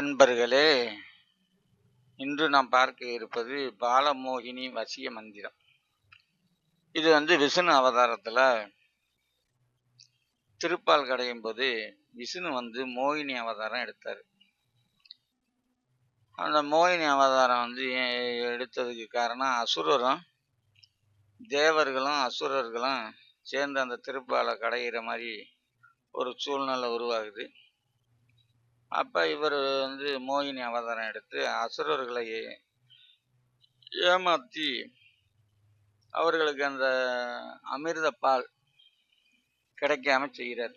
அன்பர்களே இன்று நாம் பார்க்க இருப்பது பாலமோகினி வசிய மந்திரம். இது வந்து விஷ்ணு அவதாரத்தில் திருப்பால் கடையும் போது விஷ்ணு வந்து மோகினி அவதாரம் எடுத்தார். அந்த மோகினி அவதாரம் வந்து எடுத்ததுக்கு காரணம் அசுரரும் தேவர்களும் அசுரர்களும் சேர்ந்து அந்த திருப்பாலை கடையிற மாதிரி ஒரு சூழ்நிலை உருவாகுது. அப்போ இவர் வந்து மோகினி அவதாரம் எடுத்து அசுரர்களை ஏமாற்றி அவர்களுக்கு அந்த அமிர்த பால் கிடைக்காம செய்கிறார்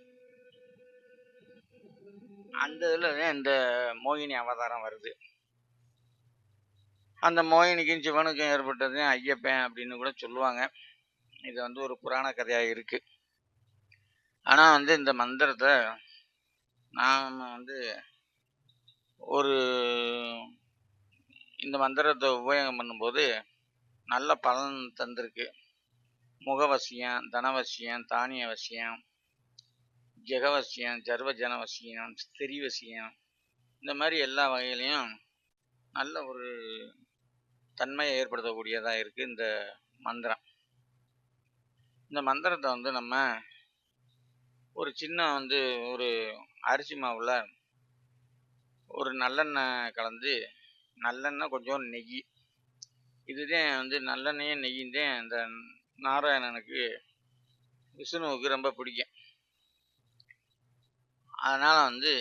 அந்த இதில் இந்த மோகினி அவதாரம் வருது. அந்த மோகினிக்கும் சிவனுக்கும் ஏற்பட்டது ஐயப்பன் அப்படின்னு கூட சொல்லுவாங்க. இது வந்து ஒரு புராண கதையாக இருக்குது ஆனால் வந்து இந்த மந்திரத்தை நாம் வந்து ஒரு இந்த மந்திரத்தை உபயோகம் பண்ணும்போது நல்ல பலன் தந்திருக்கு. முகவசியம் தனவசியம் தானிய வசியம் ஜெகவசியம் ஜர்வஜனவசியம் ஸ்திரிவசியம் இந்த மாதிரி எல்லா வகையிலையும் நல்ல ஒரு தன்மையை ஏற்படுத்தக்கூடியதாக இருக்குது இந்த மந்திரம். இந்த மந்திரத்தை வந்து நம்ம ஒரு சின்ன வந்து ஒரு அரிசி மாவில் ஒரு நல்லெண்ணெய் கலந்து நல்லெண்ணெய் கொஞ்சம் நெய். இதுதான் வந்து நல்லெண்ணெயும் நெய்யும் தான் இந்த நாராயணனுக்கு விஷ்ணுவுக்கு ரொம்ப பிடிக்கும். அதனால் வந்து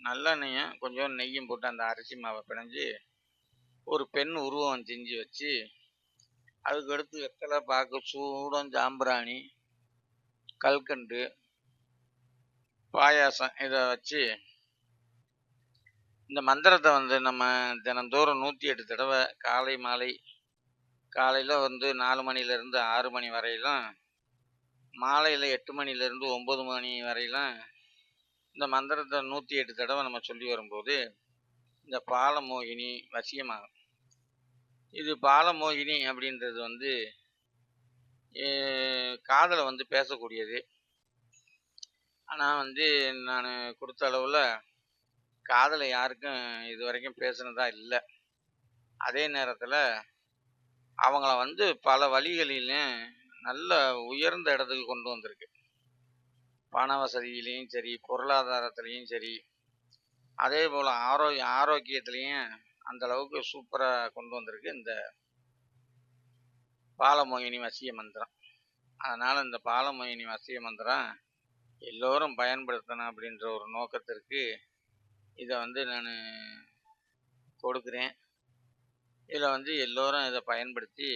நல்லெண்ணெயும் கொஞ்சம் நெய்யும் போட்டு அந்த அரிசி மாவை பிணைஞ்சு ஒரு பெண் உருவம் செஞ்சு வச்சு அதுக்கடுத்து வெத்தலை பாக்கு சூடம் ஜாம்பிராணி கல்கண்டு பாயாசம் இதை வச்சு இந்த மந்திரத்தை வந்து நம்ம தினந்தோறும் நூற்றி எட்டு தடவை காலை மாலை காலையில் வந்து நாலு மணிலேருந்து ஆறு மணி வரையிலும் மாலையில் எட்டு மணிலேருந்து ஒம்பது மணி வரையிலும் இந்த மந்திரத்தை நூற்றி எட்டு தடவை நம்ம சொல்லி வரும்போது இந்த பாலமோகினி வசியமாகும். இது பாலமோகினி அப்படின்றது வந்து காதலை வந்து பேசக்கூடியது. ஆனால் வந்து நான் கொடுத்த அளவில் காதலை யாருக்கும் இது வரைக்கும் பேசுனதா இல்லை. அதே நேரத்தில் அவங்கள வந்து பல வழிகளிலும் நல்ல உயர்ந்த இடத்துக்கு கொண்டு வந்திருக்கு. பண வசதியிலையும் சரி பொருளாதாரத்துலேயும் சரி அதே போல் ஆரோக்கிய ஆரோக்கியத்துலேயும் அந்த அளவுக்கு சூப்பராக கொண்டு வந்திருக்கு இந்த பாலமோகினி வசிய மந்திரம். அதனால் இந்த பாலமோகினி வசிய மந்திரம் எல்லோரும் பயன்படுத்தணும் அப்படின்ற ஒரு நோக்கத்திற்கு இதை வந்து நான் கொடுக்குறேன். இதில் வந்து எல்லோரும் இதை பயன்படுத்தி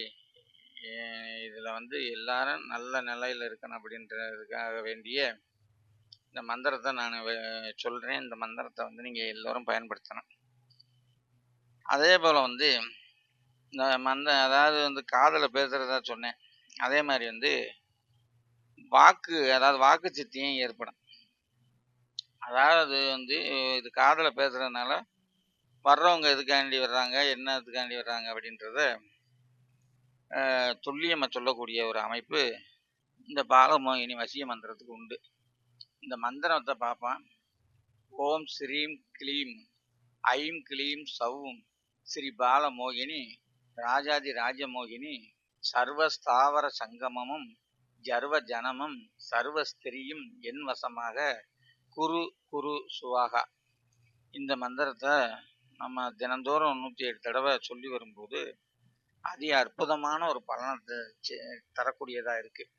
இதில் வந்து எல்லாரும் நல்ல நிலையில் இருக்கணும் அப்படின்றதுக்காக வேண்டிய இந்த மந்திரத்தை நான் சொல்கிறேன் இந்த மந்திரத்தை வந்து நீங்கள் எல்லோரும் பயன்படுத்தணும். அதே போல் வந்து இந்த மந்த அதாவது வந்து காதில் பேசுகிறதா சொன்னேன். அதே மாதிரி வந்து வாக்கு அதாவது வாக்கு சித்தியம் ஏற்படும். அதாவது வந்து இது காதில் பேசுகிறதுனால வர்றவங்க எதுக்காண்டி வர்றாங்க என்ன இதுக்காண்டி வர்றாங்க அப்படின்றத துல்லியமாக சொல்லக்கூடிய ஒரு அமைப்பு இந்த பாலமோகினி வசிய மந்திரத்துக்கு உண்டு. இந்த மந்திரத்தை பார்ப்பான். ஓம் ஸ்ரீம் கிளீம் ஐம் கிளீம் சவும் ஸ்ரீ பாலமோகினி ராஜாதி ராஜமோகினி சர்வஸ்தாவர சங்கமமும் ஜர்வ ஜனமும் சர்வஸ்திரியும் என் வசமாக குரு குரு சுவாகா. இந்த மந்திரத்தை நம்ம தினந்தோறும் நூற்றி எட்டு தடவை சொல்லி வரும்போது அதி அற்புதமான ஒரு பலனத்தை தரக்கூடியதாக இருக்குது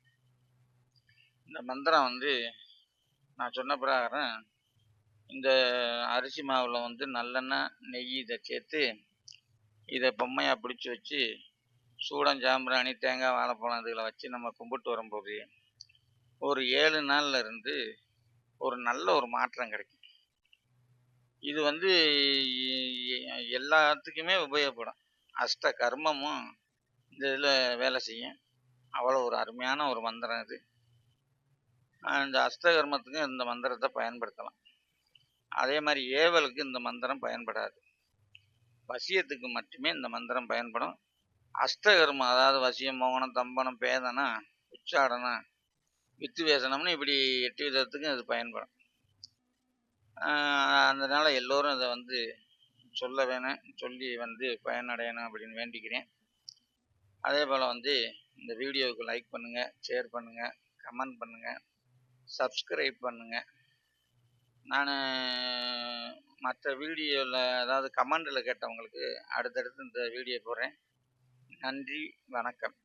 இந்த மந்திரம் வந்து நான் சொன்ன பிரகாரம் இந்த அரிசி மாவில் வந்து நல்லெண்ணெய் நெய் இதை சேர்த்து இதை பொம்மையாக பிடிச்சி வச்சு சூடம் ஜாம்பிராணி தேங்காய் வாழைப்பழம் இதுகளை வச்சு நம்ம கும்பிட்டு வரும்போது ஒரு ஏழு நாளில் இருந்து ஒரு நல்ல ஒரு மாற்றம் கிடைக்கும். இது வந்து எல்லாத்துக்குமே உபயோகப்படும். அஷ்ட கர்மமும் இந்த இதில் வேலை செய்யும். அவ்வளோ ஒரு அருமையான ஒரு மந்திரம் இது. இந்த அஷ்ட கர்மத்துக்கும் இந்த மந்திரத்தை பயன்படுத்தலாம். அதே மாதிரி ஏவலுக்கு இந்த மந்திரம் பயன்படாது. வசியத்துக்கு மட்டுமே இந்த மந்திரம் பயன்படும். அஷ்டகர்மம் அதாவது வசியம் மோகனம் தம்பனம் பேதனம் உச்சாடனம் வித்து வேசனம்னு இப்படி எட்டு விதத்துக்கும் இது பயன்படும். அதனால் எல்லோரும் இதை வந்து சொல்ல வேணும் சொல்லி வந்து பயனடையணும் அப்படின்னு வேண்டிக்கிறேன். அதே போல் வந்து இந்த வீடியோவுக்கு லைக் பண்ணுங்கள் ஷேர் பண்ணுங்கள் கமெண்ட் பண்ணுங்கள் சப்ஸ்கிரைப் பண்ணுங்கள் நான் மற்ற வீடியோவில் அதாவது கமெண்டில் கேட்டவங்களுக்கு அடுத்தடுத்து இந்த வீடியோ போடுறேன். நன்றி வணக்கம்.